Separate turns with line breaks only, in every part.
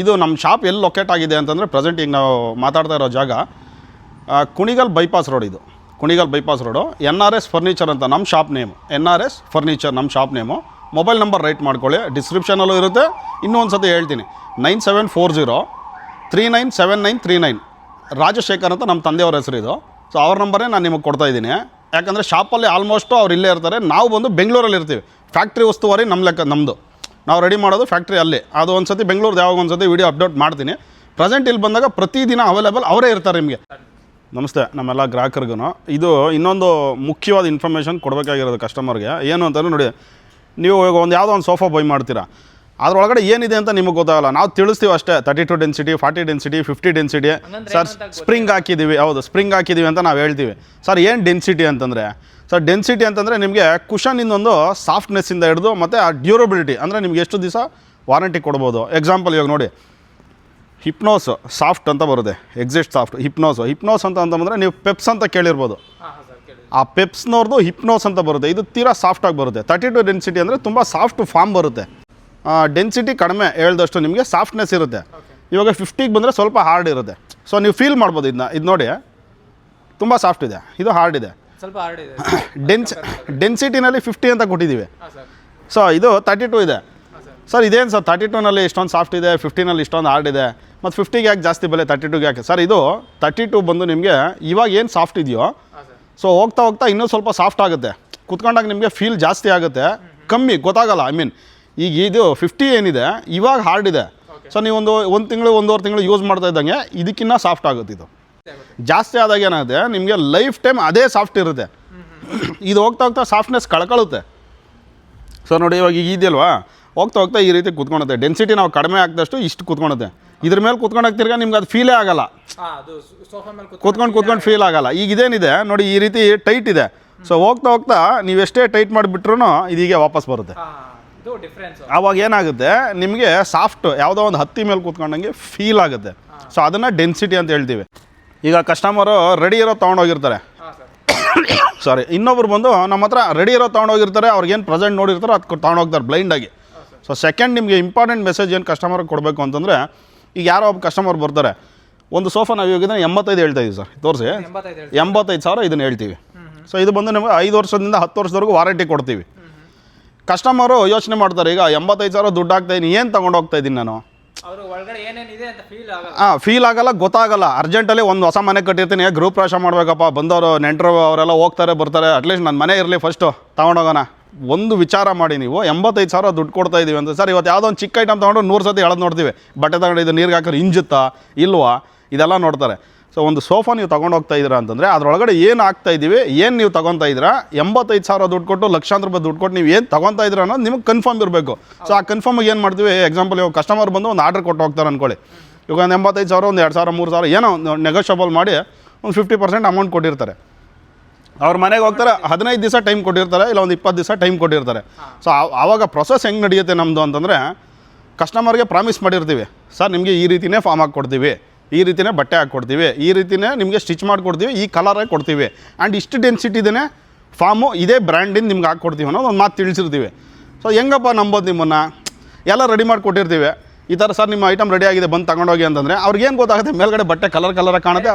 ಇದು ನಮ್ಮ ಶಾಪ್ ಎಲ್ಲಿ ಲೊಕೇಟ್ ಆಗಿದೆ ಅಂತಂದರೆ ಪ್ರೆಸೆಂಟ್ ಈಗ ನಾವು ಮಾತಾಡ್ತಾ ಇರೋ ಜಾಗ ಕುಣಿಗಲ್ ಬೈಪಾಸ್ ರೋಡ್ ಇದು. Kunigal bypass road. N R S furniture ಅಂತ ನಮ್ಮ shop name. N R S furniture ನಮ್ಮ shop name. Mobile number write ಮಾಡ್ಕೊಳ್ಳಿ. ಡಿಸ್ಕ್ರಿಪ್ಷನಲ್ಲೂ ಇರುತ್ತೆ. ಇನ್ನೂ ಒಂದು ಸತಿ ಹೇಳ್ತೀನಿ. Nine seven four zero three nine seven nine three nine Rajashekar ಅಂತ ನಮ್ಮ ತಂದೆಯವ್ರ ಹೆಸರು ಇದು. ಸೊ ಅವ್ರ ನಂಬರೇ ನಾನು ನಿಮಗೆ ಕೊಡ್ತಾ ಇದ್ದೀನಿ. ಯಾಕಂದರೆ ಶಾಪಲ್ಲಿ ಆಲ್ಮೋಸ್ಟು ಅವ್ರು ಇಲ್ಲೇ ಇರ್ತಾರೆ. ನಾವು ಬಂದು ಬೆಂಗಳೂರಲ್ಲಿ ಇರ್ತೀವಿ. ಫ್ಯಾಕ್ಟ್ರಿ ಉಸ್ತುವಾರಿ ನಮ್ಮ ಲೆಕ್ಕ ನಮ್ಮದು ನಾವು ರೆಡಿ ಮಾಡೋದು ಫ್ಯಾಕ್ಟ್ರಿ ಅಲ್ಲಿ. ಅದು ಒಂದು ಸತಿ ಬೆಂಗಳೂರು ಯಾವಾಗ ಒಂದು ಸತಿ ವೀಡಿಯೋ ಅಪ್ಡೇಟ್ ಮಾಡ್ತೀನಿ. ಪ್ರೆಸೆಂಟ್ ಇಲ್ಲಿ ಬಂದಾಗ ಪ್ರತಿದಿನ ಅವೈಲೇಬಲ್ ಅವರೇ ಇರ್ತಾರೆ ನಿಮಗೆ. ನಮಸ್ತೆ, ನಮ್ಮೆಲ್ಲ ಗ್ರಾಹಕರಿಗೂ ಇದು ಇನ್ನೊಂದು ಮುಖ್ಯವಾದ ಇನ್ಫಾರ್ಮೇಷನ್ ಕೊಡಬೇಕಾಗಿರೋದು ಕಸ್ಟಮರ್ಗೆ ಏನು ಅಂತಂದರೆ ನೋಡಿ, ನೀವು ಒಂದು ಯಾವುದೋ ಒಂದು ಸೋಫಾ ಬೈ ಮಾಡ್ತೀರಾ. ಅದ್ರೊಳಗಡೆ ಏನಿದೆ ಅಂತ ನಿಮಗೆ ಗೊತ್ತಾಗಲ್ಲ. ನಾವು ತಿಳಿಸ್ತೀವಿ ಅಷ್ಟೇ thirty two density forty density fifty density sir spring ಹಾಕಿದ್ದೀವಿ ಹೌದು ಸ್ಪ್ರಿಂಗ್ ಹಾಕಿದ್ದೀವಿ ಅಂತ ನಾವು ಹೇಳ್ತೀವಿ. ಸರ್ ಏನು ಡೆನ್ಸಿಟಿ ಅಂತಂದರೆ? ಸರ್ ಡೆನ್ಸಿಟಿ ಅಂತಂದರೆ ನಿಮಗೆ ಕುಷನ್ ಇನ್ನೊಂದು ಸಾಫ್ಟ್ನೆಸ್ಸಿಂದ ಹಿಡಿದು ಮತ್ತು ಆ ಡ್ಯೂರಬಿಲಿಟಿ ಅಂದರೆ ನಿಮ್ಗೆ ಎಷ್ಟು ದಿವಸ ವಾರಂಟಿ ಕೊಡ್ಬೋದು. ಎಕ್ಸಾಂಪಲ್ ಇವಾಗ ನೋಡಿ. ಹಿಪ್ನೋಸ್ ಸಾಫ್ಟ್ ಅಂತ ಬರುತ್ತೆ ಎಕ್ಸಿಸ್ಟ್ ಸಾಫ್ಟ್ ಹಿಪ್ನೋಸ್ ಹಿಪ್ನೋಸ್ ಅಂತ ಅಂತಂದರೆ ನೀವು ಪೆಪ್ಸ್ ಅಂತ ಕೇಳಿರ್ಬೋದು. ಆ ಪೆಪ್ಸ್ನವ್ರದ್ದು ಹಿಪ್ನೋಸ್ ಅಂತ ಬರುತ್ತೆ. ಇದು ತೀರಾ ಸಾಫ್ಟಾಗಿ ಬರುತ್ತೆ. ತರ್ಟಿ ಟು ಡೆನ್ಸಿಟಿ ಅಂದರೆ ತುಂಬ ಸಾಫ್ಟ್ ಫಾರ್ಮ್ ಬರುತ್ತೆ. ಡೆನ್ಸಿಟಿ ಕಡಿಮೆ ಹೇಳ್ದಷ್ಟು ನಿಮಗೆ ಸಾಫ್ಟ್ನೆಸ್ ಇರುತ್ತೆ. ಇವಾಗ ಫಿಫ್ಟಿಗೆ ಬಂದರೆ ಸ್ವಲ್ಪ ಹಾರ್ಡ್ ಇರುತ್ತೆ. ಸೊ ನೀವು ಫೀಲ್ ಮಾಡ್ಬೋದು ಇದನ್ನ ಇದು ನೋಡಿ. ತುಂಬ ಸಾಫ್ಟ್ ಇದೆ. ಇದು ಹಾರ್ಡ್ ಇದೆ.
ಸ್ವಲ್ಪ ಹಾರ್ಡ್ ಇದೆ.
ಡೆನ್ಸ್ ಡೆನ್ಸಿಟಿನಲ್ಲಿ ಫಿಫ್ಟಿ ಅಂತ ಕೊಟ್ಟಿದ್ದೀವಿ. ಸೊ ಇದು ತರ್ಟಿ ಟು ಇದೆ
ಸರ್.
ಇದೇನು ಸರ್? ತರ್ಟಿ ಟೂನಲ್ಲಿ ಇಷ್ಟೊಂದು ಸಾಫ್ಟ್ ಇದೆ ಫಿಫ್ಟಿನಲ್ಲಿ ಇಷ್ಟೊಂದು ಹಾರ್ಡ್ ಇದೆ. ಮತ್ತು ಫಿಫ್ಟಿಗೆ ಯಾಕೆ ಜಾಸ್ತಿ ಬೆಲೆ ತರ್ಟಿ ಟೂಗೆ ಯಾಕೆ? ಸರ್ ಇದು ತರ್ಟಿ ಟು ಬಂದು ನಿಮಗೆ ಇವಾಗ ಏನು ಸಾಫ್ಟ್ ಇದೆಯೋ ಸೊ ಹೋಗ್ತಾ ಹೋಗ್ತಾ ಇನ್ನೂ ಸ್ವಲ್ಪ ಸಾಫ್ಟ್ ಆಗುತ್ತೆ. ಕುತ್ಕೊಂಡಾಗ ನಿಮಗೆ ಫೀಲ್ ಜಾಸ್ತಿ ಆಗುತ್ತೆ. ಕಮ್ಮಿ ಗೊತ್ತಾಗಲ್ಲ ಐ ಮೀನ್ ಈಗ ಇದು ಫಿಫ್ಟಿ ಏನಿದೆ ಇವಾಗ ಹಾರ್ಡ್ ಇದೆ. ಸೊ ನೀವೊಂದು ಒಂದು ತಿಂಗಳು ಒಂದೂವರೆ ತಿಂಗಳು ಯೂಸ್ ಮಾಡ್ತಾ ಇದ್ದಂಗೆ ಇದಕ್ಕಿನ್ನ ಸಾಫ್ಟ್ ಆಗುತ್ತೆ ಇದು. ಜಾಸ್ತಿ ಆದಾಗ ಏನಾಗುತ್ತೆ ನಿಮಗೆ ಲೈಫ್ ಟೈಮ್ ಅದೇ ಸಾಫ್ಟ್ ಇರುತ್ತೆ. ಇದು ಹೋಗ್ತಾ ಹೋಗ್ತಾ ಸಾಫ್ಟ್ನೆಸ್ ಕಳ್ಕೊಳ್ಳುತ್ತೆ ಸೊ ನೋಡಿ ಇವಾಗ ಈಗ ಇದೆಯಲ್ವಾ? ಹೋಗ್ತಾ ಹೋಗ್ತಾ ಈ ರೀತಿ ಕುತ್ಕೊಳುತ್ತೆ ಡೆನ್ಸಿಟಿ ನಾವು ಕಡಿಮೆ ಆಗ್ದಷ್ಟು ಇಷ್ಟು ಕುತ್ಕೊಳುತ್ತೆ ಇದ್ರ ಮೇಲೆ ಕುತ್ಕೊಂಡು ತಿರ್ಗಾ ನಿಮ್ಗೆ ಅದು ಫೀಲೇ ಆಗಲ್ಲ.
ಕುತ್ಕೊಂಡು
ಕುತ್ಕೊಂಡು ಫೀಲ್ ಆಗಲ್ಲ. ಈಗ ಇದೇನಿದೆ ನೋಡಿ ಈ ರೀತಿ ಟೈಟ್ ಇದೆ. ಸೊ ಹೋಗ್ತಾ ಹೋಗ್ತಾ ನೀವು ಎಷ್ಟೇ ಟೈಟ್ ಮಾಡಿಬಿಟ್ರು ಇದೀಗೆ ವಾಪಸ್ ಬರುತ್ತೆ. ಆವಾಗ ಏನಾಗುತ್ತೆ? ನಿಮಗೆ ಸಾಫ್ಟ್ ಯಾವುದೋ ಒಂದು ಹತ್ತಿ ಮೇಲೆ ಕೂತ್ಕೊಂಡಂಗೆ ಫೀಲ್ ಆಗುತ್ತೆ. ಸೊ ಅದನ್ನು ಡೆನ್ಸಿಟಿ ಅಂತ ಹೇಳ್ತೀವಿ. ಈಗ ಕಸ್ಟಮರು ರೆಡಿ ಇರೋ ತೊಗೊಂಡೋಗಿರ್ತಾರೆ
ಸಾರಿ
ಇನ್ನೊಬ್ರು ಬಂದು ನಮ್ಮ ಹತ್ರ ರೆಡಿ ಇರೋ ತೊಗೊಂಡೋಗಿರ್ತಾರೆ ಅವ್ರಿಗೇನು ಪ್ರೆಸೆಂಟ್ ನೋಡಿರ್ತಾರೋ ಅದು ತೊಗೊಂಡೋಗ್ತಾರೆ ಬ್ಲೈಂಡಾಗಿ ಸೊ ಸೆಕೆಂಡ್ ನಿಮಗೆ ಇಂಪಾರ್ಟೆಂಟ್ ಮೆಸೇಜ್ ಏನು ಕಸ್ಟಮರ್ಗೆ ಕೊಡಬೇಕು ಅಂತಂದರೆ ಈಗ ಯಾರೋ ಒಬ್ಬ ಕಸ್ಟಮರ್ ಬರ್ತಾರೆ. ಒಂದು ಸೋಫಾ ನಾವು ಇವಾಗಿದ್ರೆ ಎಂಬತ್ತೈದು ಹೇಳ್ತಾ ಇದೀವಿ ಸರ್ ತೋರಿಸಿ?
ಎಂಬತ್ತೈದು
ಸಾವಿರ ಇದನ್ನು ಹೇಳ್ತೀವಿ. ಸೊ ಇದು ಬಂದು ನಿಮಗೆ ಐದು ವರ್ಷದಿಂದ ಹತ್ತು ವರ್ಷದವರೆಗೂ ವಾರಂಟಿ ಕೊಡ್ತೀವಿ. ಕಸ್ಟಮರು ಯೋಚನೆ ಮಾಡ್ತಾರೆ ಈಗ ಎಂಬತ್ತೈದು ಸಾವಿರ ದುಡ್ಡು ಹಾಕ್ತಾ ಇದ್ದೀನಿ ಏನು ತೊಗೊಂಡು ಹೋಗ್ತಾ ಇದ್ದೀನಿ ನಾನು? ಹಾಂ ಫೀಲ್ ಆಗಲ್ಲ. ಗೊತ್ತಾಗಲ್ಲ. ಅರ್ಜೆಂಟಲ್ಲಿ ಒಂದು ಹೊಸ ಮನೆ ಕಟ್ಟಿರ್ತೀನಿ ಗ್ರೂಪ್ ರಾಶ ಮಾಡಬೇಕಪ್ಪ. ಬಂದವರು ನೆಂಟರು ಅವರೆಲ್ಲ ಹೋಗ್ತಾರೆ ಬರ್ತಾರೆ. ಅಟ್ಲೀಸ್ಟ್ ನನ್ನ ಮನೆ ಇರಲಿ ಫಸ್ಟು ತೊಗೊಂಡೋಗೋಣ ಒಂದು ವಿಚಾರ ಮಾಡಿ ನೀವು ಎಂಬತ್ತೈದು ಸಾವಿರ ದುಡ್ಡು ಕೊಡ್ತಾ ಇದ್ದೀವಿ ಅಂತ. ಸರ್ ಇವತ್ತು ಯಾವುದೋ ಒಂದು ಚಿಕ್ಕ ಐಟಮ್ ತೊಗೊಂಡು ನೂರು ಸತಿ ಎಳೆದು ನೋಡ್ತೀವಿ. ಬಟ್ಟೆ ತಗೊಂಡು ಇದು ನೀರಿಗೆ ಹಾಕಿದ್ರೆ ಇಂಜುತ್ತಾ ಇಲ್ವಾ? ಇದೆಲ್ಲ ನೋಡ್ತಾರೆ. ಸೊ ಒಂದು ಸೋಫಾ ನೀವು ತೊಗೊಂಡು ಹೋಗ್ತಾ ಇದ್ದೀರಾ ಅಂತಂದರೆ ಅದರೊಳಗಡೆ ಏನು ಆಗ್ತಾ ಇದ್ದೀವಿ, ಏನು ನೀವು ತೊಗೊತಾ ಇದ್ದೀರಾ, ಎಂಬತ್ತೈದು ಸಾವಿರ ದುಡ್ಡು ಕೊಟ್ಟು, ಲಕ್ಷಾಂತರ ರೂಪಾಯಿ ದುಡ್ಡು ಕೊಟ್ಟು ನೀವು ಏನು ತೊಗೊತಾ ಇದ್ದೀರಾ ಅನ್ನೋದು ನಿಮಗೆ ಕನ್ಫರ್ಮ್ ಇರಬೇಕು. ಸೊ ಆ ಕನ್ಫರ್ಮಿಗೆ ಏನು ಮಾಡ್ತೀವಿ ಎಕ್ಸಾಂಪಲ್ ಇವಾಗ ಕಸ್ಟಮರ್ ಬಂದು ಒಂದು ಆರ್ಡರ್ ಕೊಟ್ಟು ಹೋಗ್ತಾರೆ ಅನ್ಕೊಳ್ಳಿ. ಇವಾಗ ಒಂದು ಎಂಬತ್ತೈದು ಸಾವಿರ, ಒಂದು ಎರಡು ಸಾವಿರ, ಮೂರು ಸಾವಿರ ಏನೋ ಒಂದು ನೆಗೋಷಿಯಬಲ್ ಮಾಡಿ ಒಂದು ಫಿಫ್ಟಿ ಪರ್ಸೆಂಟ್ ಅಮೌಂಟ್ ಕೊಟ್ಟಿರ್ತಾರೆ. ಅವ್ರ ಮನೆಗೆ ಹೋಗ್ತಾರೆ, ಹದಿನೈದು ದಿವಸ ಟೈಮ್ ಕೊಟ್ಟಿರ್ತಾರೆ, ಇಲ್ಲ ಒಂದು ಇಪ್ಪತ್ತು ದಿವಸ ಟೈಮ್ ಕೊಟ್ಟಿರ್ತಾರೆ. ಸೊ ಆವಾಗ ಪ್ರೊಸೆಸ್ ಹೆಂಗೆ ನಡೆಯುತ್ತೆ ನಮ್ಮದು ಅಂತಂದರೆ ಕಸ್ಟಮರ್ಗೆ ಪ್ರಾಮಿಸ್ ಮಾಡಿರ್ತೀವಿ, ಸರ್, ನಿಮಗೆ ಈ ರೀತಿನೇ ಫಾರ್ಮ್ ಹಾಕ್ಕೊಡ್ತೀವಿ ಈ ರೀತಿನೇ ಬಟ್ಟೆ ಹಾಕ್ಕೊಡ್ತೀವಿ ಈ ರೀತಿನೇ ನಿಮಗೆ ಸ್ಟಿಚ್ ಮಾಡಿಕೊಡ್ತೀವಿ ಈ ಕಲರೇ ಕೊಡ್ತೀವಿ. ಆ್ಯಂಡ್ ಇಷ್ಟು ಡೆನ್ಸಿಟಿದೇ ಫಾರ್ಮು ಇದೇ ಬ್ರ್ಯಾಂಡಿಂದ ನಿಮ್ಗೆ ಹಾಕ್ಕೊಡ್ತೀವಿ ಅನ್ನೋದು ಒಂದು ಮಾತು ತಿಳಿಸಿರ್ತೀವಿ. ಸೊ ಹೆಂಗಪ್ಪ ನಂಬೋದು ನಿಮ್ಮನ್ನು? ಎಲ್ಲ ರೆಡಿ ಮಾಡಿ ಕೊಟ್ಟಿರ್ತೀವಿ. ಈ ಥರ ಸರ್ ನಿಮ್ಮ ಐಟಮ್ ರೆಡಿ ಆಗಿದೆ ಬಂದು ತಗೊಂಡೋಗಿ ಅಂತಂದರೆ ಅವ್ರಿಗೇನು ಗೊತ್ತಾಗುತ್ತೆ? ಮೇಲ್ಗಡೆ ಬಟ್ಟೆ ಕಲರ್ ಕಲರ್ ಕಾಣುತ್ತೆ.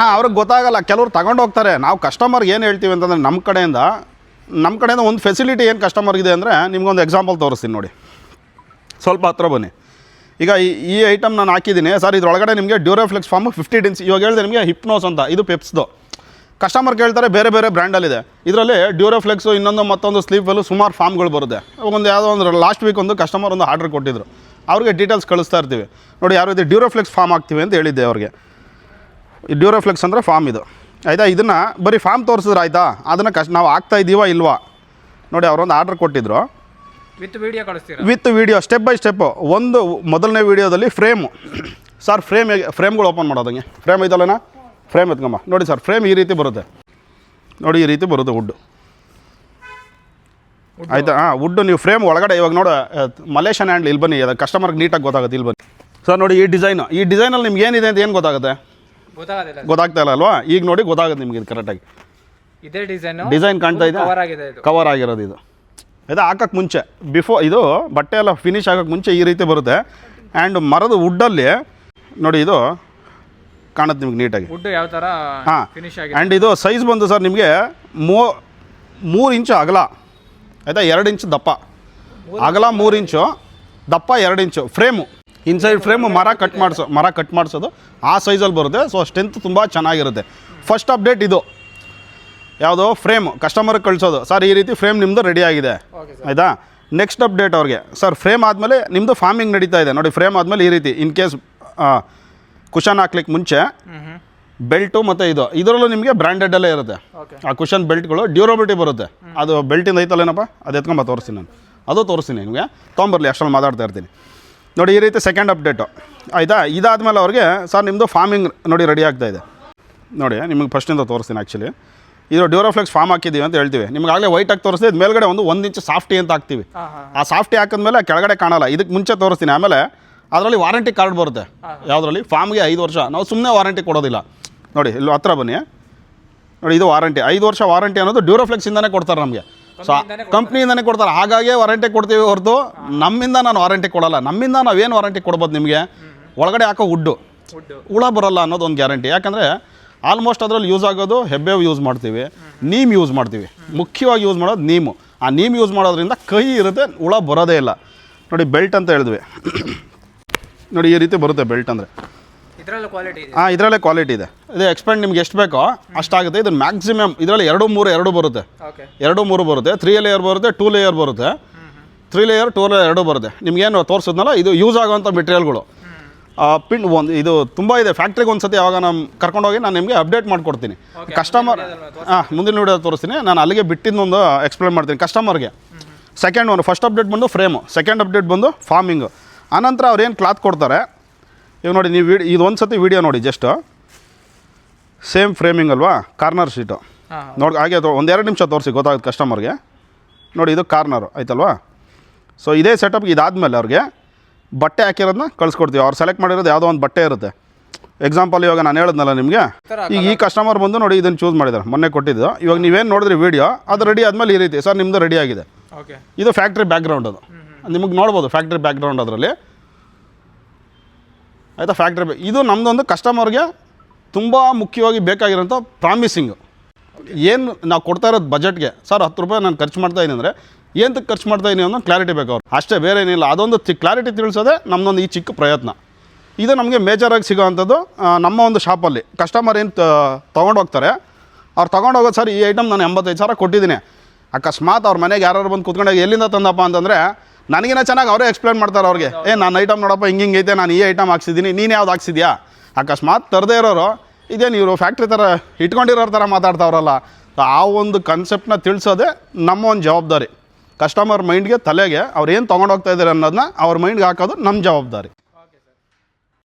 ಹಾಂ ಅವ್ರಿಗೆ ಗೊತ್ತಾಗಲ್ಲ. ಕೆಲವ್ರು ತಗೊಂಡು ಹೋಗ್ತಾರೆ. ನಾವು ಕಸ್ಟಮರ್ಗೆ ಏನು ಹೇಳ್ತೀವಿ ಅಂತಂದರೆ ನಮ್ಮ ಕಡೆಯಿಂದ ನಮ್ಮ ಕಡೆಯಿಂದ ಒಂದು ಫೆಸಿಲಿಟಿ ಏನು ಕಸ್ಟಮರ್ಗಿದೆ ಅಂದರೆ ನಿಮ್ಗೊಂದು ಎಕ್ಸಾಂಪಲ್ ತೋರಿಸ್ತೀನಿ ನೋಡಿ. ಸ್ವಲ್ಪ ಹತ್ರ ಬನ್ನಿ. ಈಗ ಈ ಐಟಮ್ ನಾನು ಹಾಕಿದ್ದೀನಿ. ಸರ್, ಇದ್ರೊಳಗಡೆ ನಿಮಗೆ ಡ್ಯೂರೋಫ್ಲೆಕ್ಸ್ ಫಾರ್ಮ್ ಫಿಫ್ಟಿ ಡಿನ್ಸ್. ಇವಾಗ ಹೇಳಿದೆ ನಿಮಗೆ ಹಿಪ್ನೋಸ್ ಅಂತ. ಇದು ಪೆಪ್ಸ್ದು ಕಸ್ಟಮರ್ ಕೇಳ್ತಾರೆ, ಬೇರೆ ಬೇರೆ ಬ್ರ್ಯಾಂಡಲ್ಲಿದೆ ಇದರಲ್ಲಿ ಡ್ಯೂರೋಫ್ಲೆಕ್ಸು, ಇನ್ನೊಂದು ಮತ್ತೊಂದು ಸ್ಲೀಪಲ್ಲು ಸುಮಾರು ಫಾರ್ಮ್ಗಳು ಬರುತ್ತೆ. ಒಂದು ಯಾವುದೋ ಒಂದು ಲಾಸ್ಟ್ ವೀಕ್ ಒಂದು ಕಸ್ಟಮರ್ ಒಂದು ಆರ್ಡರ್ ಕೊಟ್ಟಿದ್ರು. ಅವ್ರಿಗೆ ಡೀಟೇಲ್ಸ್ ಕಳಿಸ್ತಾ ಇರ್ತೀವಿ. ನೋಡಿ ಯಾರು ಇದು? ಡ್ಯೂರೋಫ್ಲೆಕ್ಸ್ ಫಾರ್ಮ್ ಹಾಕ್ತೀವಿ ಅಂತ ಹೇಳಿದ್ದೆ ಅವ್ರಿಗೆ. ಡ್ಯೂರೋಫ್ಲೆಕ್ಸ್ ಅಂದರೆ ಫಾರ್ಮ್ ಇದು. ಆಯಿತಾ? ಇದನ್ನು ಬರೀ ಫಾರ್ಮ್ ತೋರಿಸಿದ್ರೆ ಆಯಿತಾ? ಅದನ್ನು ಕಷ್ಟ ನಾವು ಆಗ್ತಾ ಇದ್ದೀವ ಇಲ್ವಾ? ನೋಡಿ ಅವರೊಂದು ಆರ್ಡರ್ ಕೊಟ್ಟಿದ್ರು.
ವಿತ್ ವಿಡಿಯೋ ಕಳಿಸ್ತೀರಾ?
With video step by step ಒಂದು ಮೊದಲನೇ ವಿಡಿಯೋದಲ್ಲಿ ಫ್ರೇಮು ಸರ್ ಫ್ರೇಮ್ ಫ್ರೇಮ್ಗಳು ಓಪನ್ ಮಾಡೋದಂಗೆ. ಫ್ರೇಮ್ ಐತಲ್ಲನಾ ಫ್ರೇಮ್ ಎತ್ಕೊಂಬ. ನೋಡಿ ಸರ್ ಫ್ರೇಮ್ ಈ ರೀತಿ ಬರುತ್ತೆ. ನೋಡಿ ಈ ರೀತಿ ಬರುತ್ತೆ ವುಡ್ಡು ಆಯಿತಾ? ಹಾಂ ವುಡ್ಡು ನೀವು ಫ್ರೇಮ್ ಒಳಗಡೆ ಇವಾಗ ನೋಡು ಮಲೇಷಿಯನ್ ಹ್ಯಾಂಡ್ಲ್ ಇಲ್ಲಿ ಬನ್ನಿ. ಅದು ಕಸ್ಟಮರ್ಗೆ ನೀಟಾಗಿ ಗೊತ್ತಾಗುತ್ತೆ ಇಲ್ಲಿ ಬನ್ನಿ. ಸರ್ ನೋಡಿ ಈ ಡಿಸೈನು ಈ ಡಿಸೈನಲ್ಲಿ ನಿಮ್ಗೆ ಏನಿದೆ ಅಂತ ಏನು ಗೊತ್ತಾಗುತ್ತೆ? ಗೊತ್ತಾಗ್ತಾ ಇಲ್ಲ ಅಲ್ವಾ? ಈಗ ನೋಡಿ ಗೊತ್ತಾಗುತ್ತೆ ನಿಮ್ಗೆ ಇದು ಕರೆಕ್ಟಾಗಿ
ಇದೇ ಡಿಸೈನ್
ಡಿಸೈನ್ ಕಾಣ್ತಾ ಇದು.
ಕವರ್
ಆಗಿರೋದು ಇದು. ಇದು ಹಾಕೋಕ್ಕೆ ಮುಂಚೆ. ಬಿಫೋರ್ ಇದು ಬಟ್ಟೆ ಎಲ್ಲ ಫಿನಿಶ್ ಆಗೋಕ್ಕೆ ಮುಂಚೆ ಈ ರೀತಿ ಬರುತ್ತೆ. ಆ್ಯಂಡ್ ಮರದ ವುಡ್ಡಲ್ಲಿ ನೋಡಿ ಇದು ಕಾಣುತ್ತೆ ನಿಮ್ಗೆ ನೀಟಾಗಿ.
ವುಡ್ ಯಾವ ಥರ
ಹಾಂ.
ಫಿನಿಶ್ ಆಗಿ
ಆ್ಯಂಡ್ ಇದು ಸೈಜ್ ಬಂದು ಸರ್ ನಿಮಗೆ ಮೂ ಮೂರು ಇಂಚು ಅಗಲ. ಆಯಿತಾ? ಎರಡು ಇಂಚು ದಪ್ಪ. ಅಗಲ ಮೂರು ಇಂಚು ದಪ್ಪ ಎರಡು ಇಂಚು ಫ್ರೇಮು ಇನ್ಸೈಡ್ ಫ್ರೇಮು ಮರ ಕಟ್ ಮಾಡಿಸೋ ಮರ ಕಟ್ ಮಾಡಿಸೋದು ಆ ಸೈಜಲ್ಲಿ ಬರುತ್ತೆ. ಸೊ ಸ್ಟ್ರೆಂತ್ ತುಂಬ ಚೆನ್ನಾಗಿರುತ್ತೆ. ಫಸ್ಟ್ ಅಪ್ಡೇಟ್ ಇದು. ಯಾವುದೋ ಫ್ರೇಮ್ ಕಸ್ಟಮರ್ಗೆ ಕಳಿಸೋದು. ಸರ್ ಈ ರೀತಿ ಫ್ರೇಮ್ ನಿಮ್ಮದು ರೆಡಿ ಆಗಿದೆ. ಆಯಿತಾ? ನೆಕ್ಸ್ಟ್ ಅಪ್ಡೇಟ್ ಅವ್ರಿಗೆ. ಸರ್ ಫ್ರೇಮ್ ಆದಮೇಲೆ ನಿಮ್ಮದು ಫಾರ್ಮಿಂಗ್ ನಡೀತಾ ಇದೆ. ನೋಡಿ ಫ್ರೇಮ್ ಆದಮೇಲೆ ಈ ರೀತಿ ಇನ್ ಕೇಸ್ ಕುಷನ್ ಹಾಕ್ಲಿಕ್ಕೆ ಮುಂಚೆ ಬೆಲ್ಟು ಮತ್ತು ಇದು ಇದರಲ್ಲೂ ನಿಮಗೆ ಬ್ರ್ಯಾಂಡೆಡಲ್ಲೇ ಇರುತ್ತೆ. ಆ ಕುಷನ್ ಬೆಲ್ಟ್ಗಳು ಡ್ಯೂರಬಿಲಿಟಿ ಬರುತ್ತೆ. ಅದು ಬೆಲ್ಟಿಂದ ಐತಲ್ಲೇನಪ್ಪ ಅದು ಎತ್ಕೊಂಬ ತೋರಿಸ್ತೀನಿ ನಾನು. ಅದು ತೋರಿಸ್ತೀನಿ ನಿಮಗೆ. ತೊಗೊಂಬರ್ಲಿ ಅಷ್ಟರಲ್ಲಿ ಮಾತಾಡ್ತಾ ಇರ್ತೀನಿ. ನೋಡಿ ಈ ರೀತಿ ಸೆಕೆಂಡ್ ಅಪ್ಡೇಟು ಆಯಿತಾ? ಇದಾದಮೇಲೆ ಅವ್ರಿಗೆ ಸರ್ ನಿಮ್ಮದು ಫಾರ್ಮಿಂಗ್ ನೋಡಿ ರೆಡಿ ಆಗ್ತಾ ಇದೆ. ನೋಡಿ ನಿಮಗೆ ಫಸ್ಟಿಂದ ತೋರಿಸ್ತೀನಿ ಆ್ಯಕ್ಚುಲಿ ಇದು ಡ್ಯೂರೋಫ್ಲೆಕ್ಸ್ ಫಾರ್ಮ್ ಹಾಕಿದ್ದೀವಿ ಅಂತ ಹೇಳ್ತೀವಿ. ನಿಮ್ಗೆ ಆಗಲೇ ವೈಟಾಗಿ ತೋರಿಸಿದೆ ಇದು ಮೇಲ್ಗಡೆ ಒಂದು ಒಂದು ಇಂಚು ಸಾಫ್ಟಿ ಅಂತ ಹಾಕ್ತೀವಿ. ಆ ಸಾಫ್ಟಿ ಹಾಕಿದ್ಮೇಲೆ ಕೆಳಗಡೆ ಕಾಣಲ್ಲ ಇದಕ್ಕೆ ಮುಂಚೆ ತೋರಿಸ್ತೀನಿ. ಆಮೇಲೆ ಅದರಲ್ಲಿ ವಾರಂಟಿ ಕಾರ್ಡ್ ಬರುತ್ತೆ. ಯಾವುದರಲ್ಲಿ? ಫಾರ್ಮ್ಗೆ ಐದು ವರ್ಷ. ನಾವು ಸುಮ್ಮನೆ ವಾರಂಟಿ ಕೊಡೋದಿಲ್ಲ. ನೋಡಿ ಇಲ್ಲಿ ಹತ್ರ ಬನ್ನಿ. ನೋಡಿ ಇದು ವಾರಂಟಿ ಐದು ವರ್ಷ ವಾರಂಟಿ ಅನ್ನೋದು ಡ್ಯೂರೋಫ್ಲೆಕ್ಸಿಂದನೇ ಕೊಡ್ತಾರೆ ನಮಗೆ. ಸೊ
ಕಂಪ್ನಿಯಿಂದನೇ
ಕೊಡ್ತಾರೆ. ಹಾಗಾಗಿ ವಾರಂಟಿ ಕೊಡ್ತೀವಿ ಹೊರತು ನಮ್ಮಿಂದ ನಾನು ವಾರಂಟಿ ಕೊಡಲ್ಲ. ನಮ್ಮಿಂದ ನಾವೇನು ವಾರಂಟಿ ಕೊಡ್ಬೋದು ನಿಮಗೆ? ಒಳಗಡೆ ಹಾಕೋ ವುಡ್ಡು
ವುಡ್
ಹುಳ ಬರಲ್ಲ ಅನ್ನೋದು ಒಂದು ಗ್ಯಾರಂಟಿ ಯಾಕಂದರೆ ಆಲ್ಮೋಸ್ಟ್ ಅದರಲ್ಲಿ ಯೂಸ್ ಆಗೋದು ಹೆಬ್ಬೇವು ಯೂಸ್ ಮಾಡ್ತೀವಿ. ನೀಮ್ ಯೂಸ್ ಮಾಡ್ತೀವಿ. ಮುಖ್ಯವಾಗಿ ಯೂಸ್ ಮಾಡೋದು ನೀಮು. ಆ ನೀಮ್ ಯೂಸ್ ಮಾಡೋದ್ರಿಂದ ಕೈ ಇರುತ್ತೆ ಹುಳ ಬರೋದೇ ಇಲ್ಲ. ನೋಡಿ ಬೆಲ್ಟ್ ಅಂತ ಹೇಳಿದ್ವಿ. ನೋಡಿ ಈ ರೀತಿ ಬರುತ್ತೆ ಬೆಲ್ಟ್ ಅಂದರೆ.
ಇದ್ರಲ್ಲೂ ಕ್ವಾಲಿಟಿ ಇದೆ.
ಹಾಂ ಇದರಲ್ಲೇ ಕ್ವಾಲಿಟಿ ಇದೆ. ಇದು ಎಕ್ಸ್ಪೆಂಡ್ ನಿಮ್ಗೆ ಎಷ್ಟು ಬೇಕೋ ಅಷ್ಟಾಗುತ್ತೆ. ಇದು ಮ್ಯಾಕ್ಸಿಮಮ್ ಇದರಲ್ಲಿ ಎರಡು ಮೂರು ಎರಡು ಬರುತ್ತೆ. ಎರಡು ಮೂರು ಬರುತ್ತೆ. ತ್ರೀ ಲೇಯರ್ ಬರುತ್ತೆ ಟೂ ಲೇಯರ್ ಬರುತ್ತೆ. ತ್ರೀ ಲೇಯರ್ ಟೂ ಲೇಯರ್ ಎರಡು ಬರುತ್ತೆ. ನಿಮ್ಗೇನು ತೋರಿಸಿದ್ನಲ್ಲ ಇದು ಯೂಸ್ ಆಗೋವಂಥ ಮೆಟೀರಿಯಲ್ಗಳು ಪಿನ್ ಒಂದು ಇದು ತುಂಬ ಇದೆ. ಫ್ಯಾಕ್ಟ್ರಿಗೆ ಒಂದು ಸತಿ ಯಾವಾಗ ನಾನು ಕರ್ಕೊಂಡೋಗಿ ನಾನು ನಿಮಗೆ ಅಪ್ಡೇಟ್ ಮಾಡಿಕೊಡ್ತೀನಿ. ಕಸ್ಟಮರ್ ಹಾಂ ಮುಂದಿನ ವಿಡಿಯೋ ತೋರಿಸ್ತೀನಿ. ನಾನು ಅಲ್ಲಿಗೆ ಬಿಟ್ಟಿದ್ದೊಂದು ಎಕ್ಸ್ಪ್ಲೇನ್ ಮಾಡ್ತೀನಿ ಕಸ್ಟಮರ್ಗೆ ಸೆಕೆಂಡ್ ಒಂದು ಫಸ್ಟ್ ಅಪ್ಡೇಟ್ ಬಂದು ಫ್ರೇಮು ಸೆಕೆಂಡ್ ಅಪ್ಡೇಟ್ ಬಂದು ಫಾರ್ಮಿಂಗು ಆನಂತರ ಅವ್ರು ಏನು ಕ್ಲಾತ್ ಕೊಡ್ತಾರೆ? ಇವಾಗ ನೋಡಿ ನೀವು ವಿಡಿ ಇದು ಒಂದು ಸತಿ ವಿಡಿಯೋ ನೋಡಿ ಜಸ್ಟು ಸೇಮ್ ಫ್ರೇಮಿಂಗ್ ಅಲ್ವಾ? ಕಾರ್ನರ್ ಶೀಟು ನೋಡಿ ಹಾಗೆ ಅದು ಒಂದೆರಡು ನಿಮಿಷ ತೋರಿಸಿ ಗೊತ್ತಾಗುತ್ತೆ ಕಸ್ಟಮರ್ಗೆ ನೋಡಿ ಇದು ಕಾರ್ನರು ಆಯ್ತಲ್ವಾ? ಸೊ ಇದೇ ಸೆಟಪ್ ಇದಾದಮೇಲೆ ಅವ್ರಿಗೆ ಬಟ್ಟೆ ಹಾಕಿರೋದನ್ನ ಕಳಿಸ್ಕೊಡ್ತೀವಿ. ಅವ್ರು ಸೆಲೆಕ್ಟ್ ಮಾಡಿರೋದು ಯಾವುದೋ ಒಂದು ಬಟ್ಟೆ ಇರುತ್ತೆ. ಎಕ್ಸಾಂಪಲ್ ಇವಾಗ ನಾನು ಹೇಳಿದ್ನಲ್ಲ ನಿಮಗೆ? ಈಗ ಈ ಕಸ್ಟಮರ್ ಬಂದು ನೋಡಿ ಇದನ್ನು ಚೂಸ್ ಮಾಡಿದ್ದಾರೆ ಮೊನ್ನೆ ಕೊಟ್ಟಿದ್ದು. ಇವಾಗ ನೀವೇನು ನೋಡಿದ್ರಿ ವೀಡಿಯೋ ಅದು ರೆಡಿ ಆದಮೇಲೆ ಈ ರೀತಿ. ಸರ್ ನಿಮ್ಮದು ರೆಡಿ ಆಗಿದೆ. ಇದು ಫ್ಯಾಕ್ಟ್ರಿ ಬ್ಯಾಕ್ಗ್ರೌಂಡ್ ಅದು. ನಿಮಗೆ ನೋಡ್ಬೋದು ಫ್ಯಾಕ್ಟ್ರಿ ಬ್ಯಾಕ್ಗ್ರೌಂಡ್ ಅದರಲ್ಲಿ. ಆಯಿತಾ? ಫ್ಯಾಕ್ಟ್ರಿ ಇದು ನಮ್ಮದೊಂದು ಕಸ್ಟಮರ್ಗೆ ತುಂಬ ಮುಖ್ಯವಾಗಿ ಬೇಕಾಗಿರೋಂಥ ಪ್ರಾಮಿಸಿಂಗು ಏನು ನಾವು ಕೊಡ್ತಾ ಇರೋದು ಬಜೆಟ್ಗೆ ಸರ್ ಹತ್ತು ರೂಪಾಯಿ ನಾನು ಖರ್ಚು ಮಾಡ್ತಾ ಇದ್ದೀನಿ ಅಂದರೆ ಏನಕ್ಕೆ ಖರ್ಚು ಮಾಡ್ತಾ ಇದ್ದೀನಿ ಅನ್ನೋ ಕ್ಲಾರಿಟಿ ಬೇಕು ಅವ್ರು. ಅಷ್ಟೇ ಬೇರೆ ಏನಿಲ್ಲ. ಅದೊಂದು ಕ್ಲಾರಿಟಿ ತಿಳಿಸೋದೇ ನಮ್ಮದೊಂದು ಈ ಚಿಕ್ಕ ಪ್ರಯತ್ನ. ಇದು ನಮಗೆ ಮೇಜರಾಗಿ ಸಿಗೋವಂಥದ್ದು ನಮ್ಮ ಒಂದು ಶಾಪಲ್ಲಿ. ಕಸ್ಟಮರ್ ಏನು ತೊಗೊಂಡು ಹೋಗ್ತಾರೆ. ಅವ್ರು ತೊಗೊಂಡು ಹೋಗೋದು ಸರ್, ಈ ಐಟಮ್ ನಾನು ಎಂಬತ್ತೈದು ಸಾವಿರ ಕೊಟ್ಟಿದ್ದೀನಿ. ಅಕಸ್ಮಾತ್ ಅವ್ರ ಮನೆಗೆ ಯಾರು ಬಂದು ಕುತ್ಕೊಂಡಾಗ, ಎಲ್ಲಿಂದ ತಂದಪ್ಪ? ಅಂತಂದರೆ ನನಗಿನ ಚೆನ್ನಾಗಿ ಅವರೇ ಎಕ್ಸ್ಪ್ಲೇನ್ ಮಾಡ್ತಾರೆ ಅವ್ರಿಗೆ. ಏ, ನನ್ನ ಐಟಮ್ ನೋಡಪ್ಪ, ಹಿಂಗೆ ಹಿಂಗೈತೆ ನಾನು ಈ ಐಟಮ್ ಹಾಕ್ಸಿದ್ದೀನಿ. ನೀನು ಯಾವ್ದು ಹಾಕ್ಸಿದ್ಯಾ? ಅಕಸ್ಮಾತ್ ತರದೇ ಇರೋರು, ಇದೇನು ಇವರು ಫ್ಯಾಕ್ಟ್ರಿ ಥರ ಇಟ್ಕೊಂಡಿರೋರ ಥರ ಮಾತಾಡ್ತಾವ್ರಲ್ಲ. ಆ ಒಂದು ಕನ್ಸೆಪ್ಟನ್ನ ತಿಳಿಸೋದೇ ನಮ್ಮ ಒಂದು ಜವಾಬ್ದಾರಿ. ಕಸ್ಟಮರ್ ಮೈಂಡ್ಗೆ ತಲೆಗೆ ಅವ್ರು ಏನು ತೊಗೊಂಡೋಗ್ತಾ ಇದ್ದಾರೆ ಅನ್ನೋದನ್ನ ಅವ್ರ ಮೈಂಡ್ಗೆ ಹಾಕೋದು ನಮ್ಮ ಜವಾಬ್ದಾರಿ.